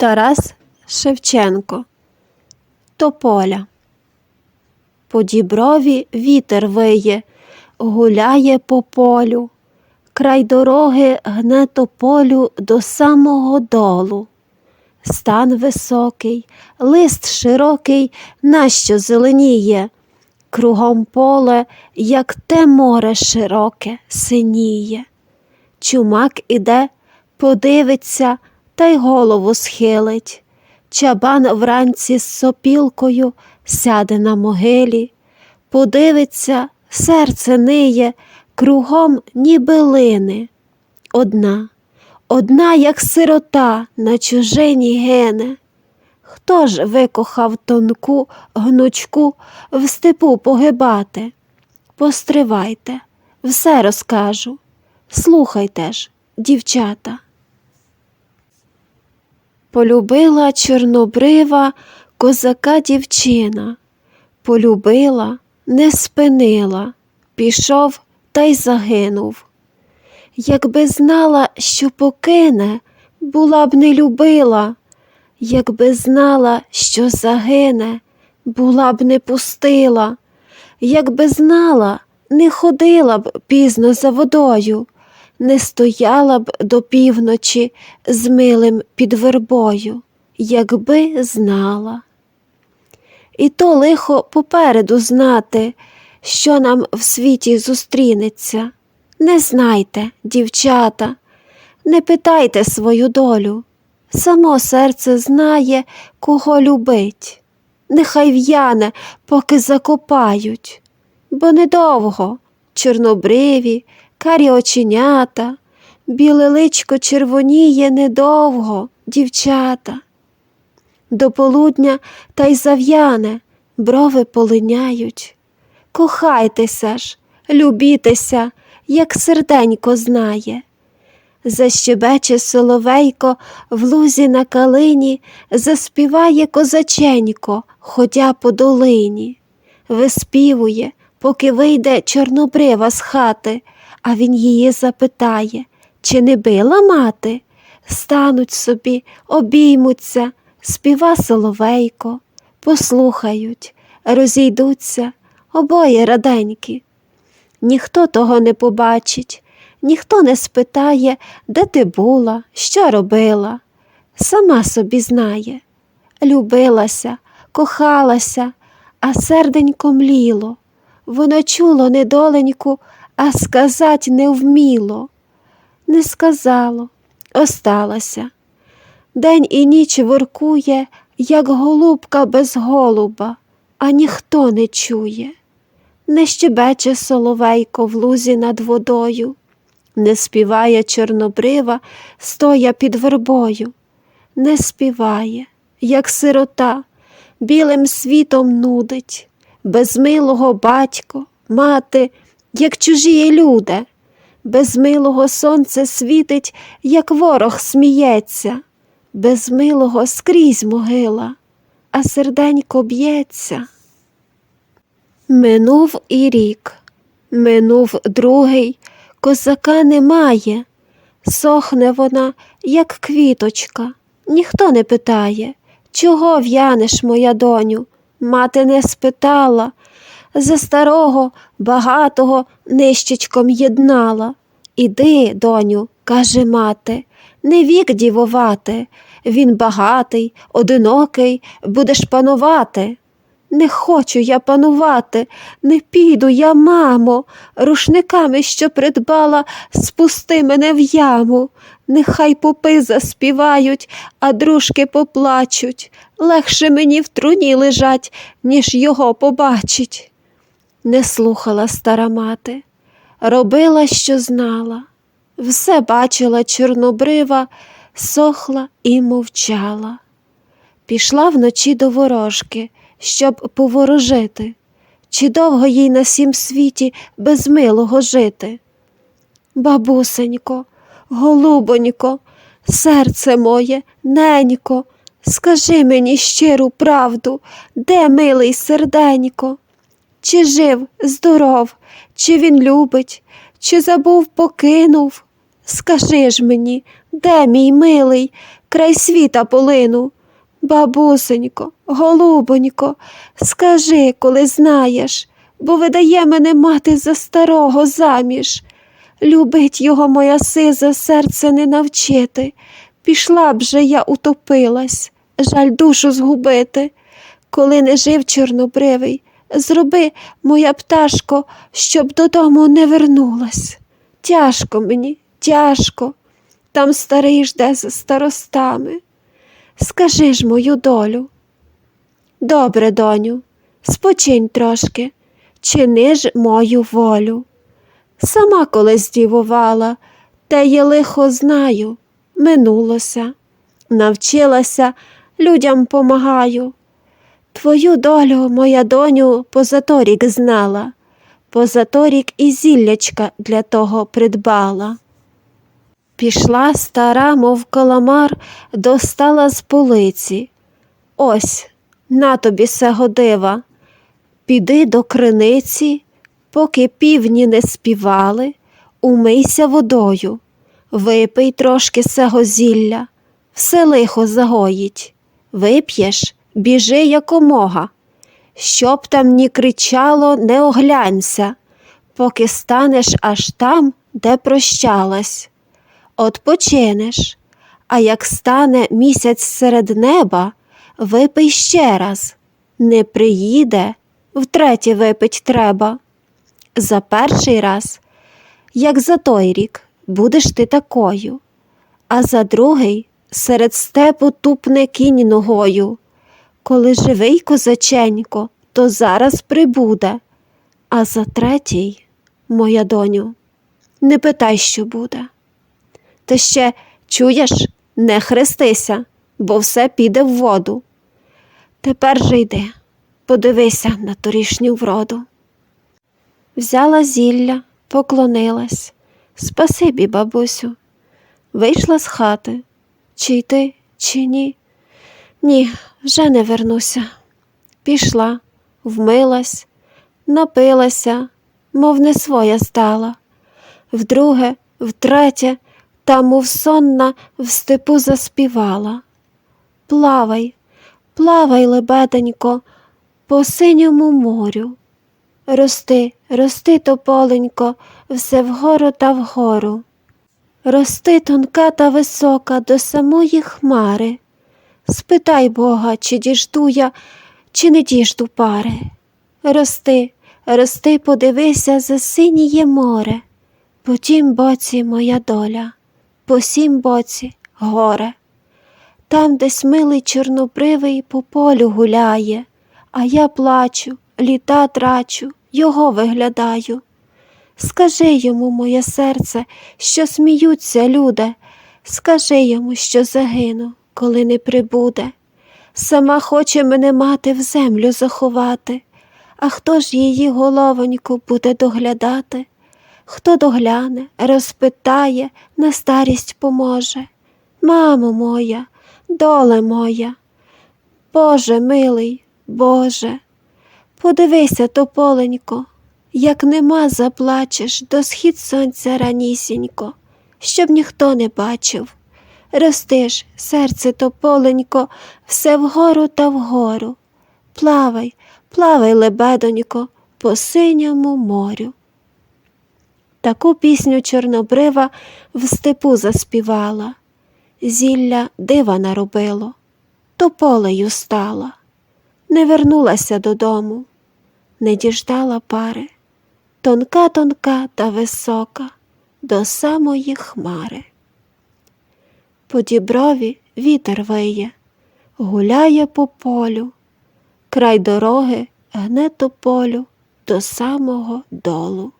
Тарас Шевченко Тополя По діброві вітер виє, гуляє по полю, край дороги гне тополю до самого долу. Стан високий, лист широкий, нащо зеленіє, кругом поле, як те море широке, синіє. Чумак іде, подивиться та й голову схилить. Чабан вранці з сопілкою сяде на могилі, подивиться, серце ниє, кругом ніби лини. Одна, одна, як сирота, на чужині гине. Хто ж викохав тонку гнучку в степу погибати? Постривайте, все розкажу. Слухайте ж, дівчата. Полюбила чорнобрива козака дівчина, полюбила, не спинила, пішов та й загинув. Якби знала, що покине, була б не любила, якби знала, що загине, була б не пустила, якби знала, не ходила б пізно за водою, не стояла б до півночі з милим під вербою, якби знала. І то лихо попереду знати, що нам в світі зустрінеться. Не знайте, дівчата, не питайте свою долю. Само серце знає, кого любить. Нехай в'яне, поки закопають, бо недовго чорнобриві, карі оченята, біле личко червоніє недовго, дівчата. До полудня та й зав'яне, брови полиняють. Кохайтеся ж, любітеся, як серденько знає. Защебече соловейко в лузі на калині, заспіває козаченько, ходя по долині, виспівує, поки вийде чорнобрива з хати, а він її запитає, чи не била мати? Стануть собі, обіймуться, співа соловейко, послухають, розійдуться, обоє раденькі. Ніхто того не побачить, ніхто не спитає, де ти була, що робила. Сама собі знає, любилася, кохалася, а серденько мліло. Воно чуло недоленьку, а сказать не вміло. Не сказало, осталося. День і ніч воркує, як голубка без голуба, а ніхто не чує. Не щебече соловейко в лузі над водою, не співає чорнобрива, стоя під вербою, не співає, як сирота, білим світом нудить, без милого батько, мати, як чужі люди, без милого сонце світить, як ворог сміється, без милого скрізь могила, а серденько б'ється. Минув і рік, минув другий, козака немає. Сохне вона, як квіточка. Ніхто не питає, чого в'янеш, моя доню? Мати не спитала. За старого, багатого нищечком єднала. Іди, доню, каже мати, не вік дівувати. Він багатий, одинокий, будеш панувати. Не хочу я панувати, не піду я, мамо, рушниками, що придбала, спусти мене в яму. Нехай попи заспівають, а дружки поплачуть. Легше мені в труні лежать, ніж його побачить. Не слухала стара мати, робила, що знала, все бачила чорнобрива, сохла і мовчала. Пішла вночі до ворожки щоб поворожити, чи довго їй на сім світі без милого жити. Бабусенько, голубонько, серце моє, ненько, скажи мені щиру правду, де милий серденько? Чи жив, здоров, чи він любить, чи забув, покинув? Скажи ж мені, де мій милий, край світа полину. Бабусенько, голубонько, скажи, коли знаєш, бо видає мене мати за старого заміж. Любить його моя сиза серце не навчити. Пішла б же я утопилась, жаль душу згубити. Коли не жив чорнобривий, зроби, моя пташко, щоб додому не вернулась. Тяжко мені, тяжко, там старий жде за старостами. Скажи ж мою долю. Добре, доню, спочинь трошки, чини ж мою волю. Сама колись дівувала, те є лихо знаю, минулося, навчилася, людям помагаю. Твою долю, моя доню, позаторік знала, позаторік і зіллячка для того придбала. Пішла стара, мов каламар, достала з полиці. Ось, на тобі сего дива. Піди до криниці, поки півні не співали, умийся водою, випий трошки сего зілля, все лихо загоїть. Вип'єш, біжи якомога. Щоб там ні кричало, не оглянься, поки станеш аж там, де прощалась. Odpoczynеш, а як стане місяць серед неба, випий ще раз. Не приїде, втретє випить треба. За перший раз, як за той рік, будеш ти такою, а за другий серед степу тупне кінь ногою. Коли живий козаченько, то зараз прибуде, а за третій, моя доню, не питай, що буде. Ти ще чуєш, не хрестися, бо все піде в воду. Тепер же йди, подивися на торішню вроду. Взяла зілля, поклонилась. Спасибі, бабусю. Вийшла з хати. Чи йти, чи ні? Ні, вже не вернуся. Пішла, вмилась, напилася, мов не своя стала. Вдруге, втретє, та, мов сонна, в степу заспівала. Плавай, плавай, лебеденько, по синьому морю. Рости, рости, тополенько, все вгору та вгору. Рости тонка та висока до самої хмари. Спитай Бога, чи діжду я, чи не діжду пари. Рости, рости, подивися, за синіє море. По тім боці моя доля, по сім боці горе. Там, десь милий чорнобривий по полю гуляє, а я плачу, літа трачу, його виглядаю. Скажи йому, моє серце, що сміються люди, скажи йому, що загину, коли не прибуде. Сама хоче мене мати в землю заховати, а хто ж її головоньку буде доглядати? Хто догляне, розпитає, на старість поможе. Мамо моя, доле моя, Боже милий, Боже, подивися, тополенько, як нема заплачеш до схід сонця ранісінько, щоб ніхто не бачив. Рости ж, серце тополенько, все вгору та вгору. Плавай, плавай, лебедонько, по синьому морю. Таку пісню Чорнобрива в степу заспівала, зілля дива наробило, тополею стала, не вернулася додому, не діждала пари, тонка, тонка та висока до самої хмари. По діброві вітер виє, гуляє по полю, край дороги гне тополю до самого долу.